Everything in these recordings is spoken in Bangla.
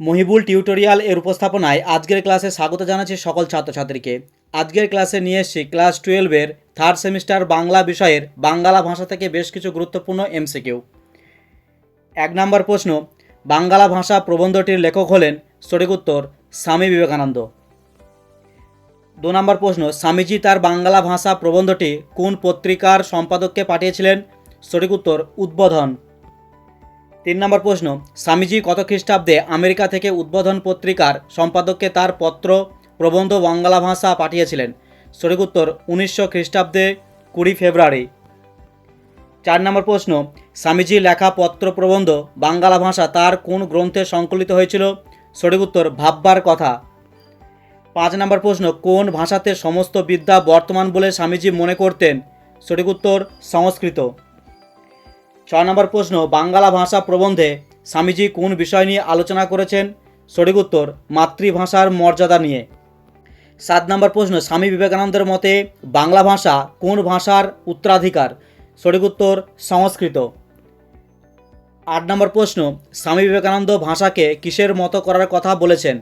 মহিবুল টিউটোরিয়াল এর উপস্থাপনায় আজকের ক্লাসে স্বাগত জানাচ্ছি সকল ছাত্রছাত্রীকে। আজকের ক্লাসে নিয়ে এসেছি ক্লাস টুয়েলভের থার্ড সেমিস্টার বাংলা বিষয়ের বাংলা ভাষা থেকে বেশ কিছু গুরুত্বপূর্ণ এমসিকিউ এক নম্বর প্রশ্ন বাংলা ভাষা প্রবন্ধটির লেখক হলেন সঠিক উত্তর স্বামী বিবেকানন্দ। দু নম্বর প্রশ্ন, স্বামীজি তার বাংলা ভাষা প্রবন্ধটি কোন পত্রিকার সম্পাদককে পাঠিয়েছিলেন? সঠিক উত্তর উদ্বোধন। তিন নম্বর প্রশ্ন, স্বামীজি কত খ্রিস্টাব্দে আমেরিকা থেকে উদ্বোধন পত্রিকার সম্পাদককে তার পত্র প্রবন্ধ বাংলা ভাষা পাঠিয়েছিলেন? সঠিক উত্তর, উনিশশো খ্রিস্টাব্দে কুড়ি ফেব্রুয়ারি। চার নম্বর প্রশ্ন, স্বামীজি লেখা পত্র প্রবন্ধ বাংলা ভাষা তার কোন গ্রন্থে সংকলিত হয়েছিল? সঠিক উত্তর, ভাববার কথা। পাঁচ নম্বর প্রশ্ন, কোন ভাষাতে সমস্ত বিদ্যা বর্তমান বলে স্বামীজি মনে করতেন? সঠিক উত্তর, সংস্কৃত। ছ নম্বর প্রশ্ন, বাংলা ভাষা প্রবন্ধে স্বামীজি কোন বিষয় নিয়ে আলোচনা করেছেন? সঠিক উত্তর, মাতৃভাষার মর্যাদা নিয়ে। সাত নম্বর প্রশ্ন, স্বামী বিবেকানন্দের মতে বাংলা ভাষা কোন ভাষার উত্তরাধিকার? সঠিক উত্তর, সংস্কৃত। আট নম্বর প্রশ্ন, স্বামী বিবেকানন্দ ভাষাকে কিসের মতো করার কথা বলেছেন?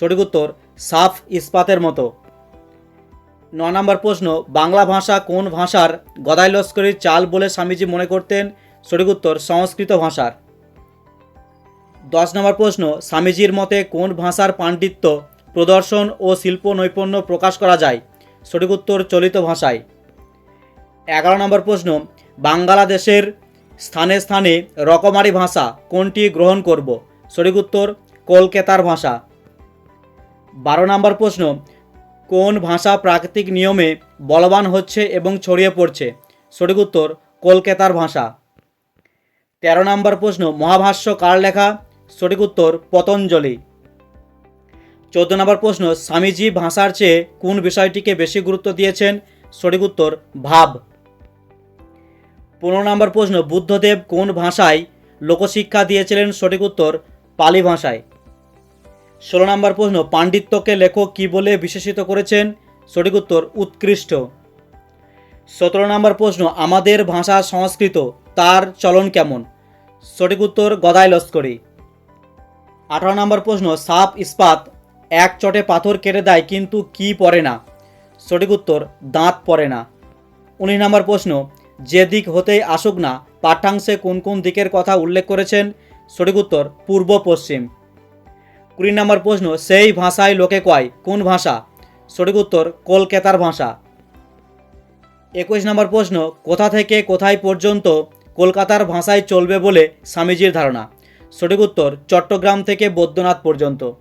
সঠিক উত্তর, সাফ ইস্পাতের মতো। ন নম্বর প্রশ্ন, বাংলা ভাষা কোন ভাষার গদাই লস্করির চাল বলে স্বামীজি মনে করতেন? সঠিক উত্তর সংস্কৃত ভাষার। দশ নম্বর প্রশ্ন, স্বামীজির মতে কোন ভাষার পাণ্ডিত্য প্রদর্শন ও শিল্প নৈপুণ্য প্রকাশ করা যায়? সঠিক উত্তর চলিত ভাষায়। এগারো নম্বর প্রশ্ন, বাংলাদেশের স্থানে স্থানে রকমারি ভাষা কোনটি গ্রহণ করব? সঠিক উত্তর, কলকাতার ভাষা। বারো নম্বর প্রশ্ন, কোন ভাষা প্রাকৃতিক নিয়মে বলবান হচ্ছে এবং ছড়িয়ে পড়ছে? সঠিক উত্তর, কলকাতার ভাষা। তেরো নম্বর প্রশ্ন, মহাভাষ্য কার লেখা? সঠিক উত্তর, পতঞ্জলি। চোদ্দ নম্বর প্রশ্ন, স্বামীজি ভাষার চেয়ে কোন বিষয়টিকে বেশি গুরুত্ব দিয়েছেন? সঠিক উত্তর, ভাব। পনেরো নম্বর প্রশ্ন, বুদ্ধদেব কোন ভাষায় লোকশিক্ষা দিয়েছিলেন? সঠিক উত্তর, পালি ভাষায়। ষোলো নম্বর প্রশ্ন, পাণ্ডিত্যকে লেখক কী বলে বিশেষিত করেছেন? সঠিক উত্তর, উৎকৃষ্ট। সতেরো নম্বর প্রশ্ন, আমাদের ভাষা সংস্কৃত, তার চলন কেমন? সঠিক উত্তর গদাই লস্করি। আঠারো নম্বর প্রশ্ন, সাপ, ইস্পাত এক চটে পাথর কেটে দেয় কিন্তু কি পড়ে না? সঠিক উত্তর, দাঁত পড়ে না। উনিশ নম্বর প্রশ্ন, যে দিক হতেই আসুক না, পাঠ্যাংশে কোন কোন দিকের কথা উল্লেখ করেছেন? সঠিক উত্তর, পূর্ব পশ্চিম। কুড়ি নম্বর প্রশ্ন, সেই ভাষায় লোকে কয়, কোন ভাষা? সঠিক উত্তর, কলকাতার ভাষা। একুশ নম্বর প্রশ্ন, কোথা থেকে কোথায় পর্যন্ত কলকাতার ভাষায় চলবে বলে স্বামীজির ধারণা। সঠিক উত্তর চট্টগ্রাম থেকে বৈদ্যনাথ পর্যন্ত।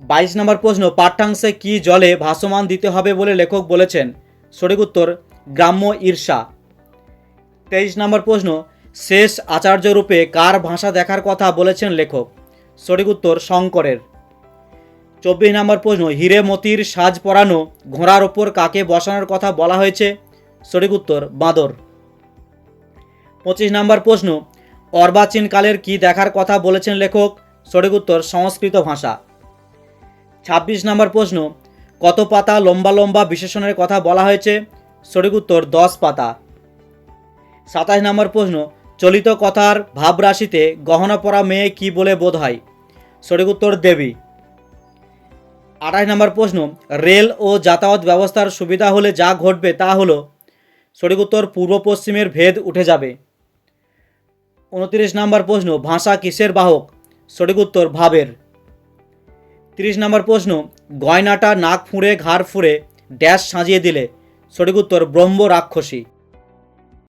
বাইশ নম্বর প্রশ্ন, পাঠ্যাংশে কি জলে ভাসমান দিতে হবে বলে লেখক বলেছেন? সঠিক উত্তর, গ্রাম্য ঈর্ষা। তেইশ নম্বর প্রশ্ন, শেষ আচার্য রূপে কার ভাষা দেখার কথা বলেছেন লেখক? সঠিক উত্তর, শঙ্করের। চব্বিশ নম্বর প্রশ্ন, হিরে মতির সাজ পরানো ঘোড়ার ওপর কাকে বসানোর কথা বলা হয়েছে? সঠিক উত্তর, বাঁদর। পঁচিশ নম্বর প্রশ্ন, অর্বাচীন কালের কি দেখার কথা বলেছেন লেখক সঠিক উত্তর সংস্কৃত ভাষা। ছাব্বিশ নম্বর প্রশ্ন, কত পাতা লম্বা লম্বা বিশেষণের কথা বলা হয়েছে? সঠিক উত্তর দশ পাতা। সাতাশ নম্বর প্রশ্ন, চলিত কথার ভাবরাশিতে গহনা পরা মেয়ে কি বলে বোধ হয়? সঠিক উত্তর দেবী। আঠাশ নম্বর প্রশ্ন, রেল ও যাতায়াত ব্যবস্থার সুবিধা হলে যা ঘটবে তা হলো? সঠিক উত্তর পূর্ব পশ্চিমের ভেদ উঠে যাবে। উনত্রিশ নম্বর প্রশ্ন, ভাষা কিসের বাহক? সঠিক উত্তর, ভাবের। তিরিশ নম্বর প্রশ্ন, গয়নাটা নাক ফুঁড়ে ঘাড় ফুঁড়ে ড্যাশ সাজিয়ে দিলে। সঠিক উত্তর ব্রহ্ম রাক্ষসী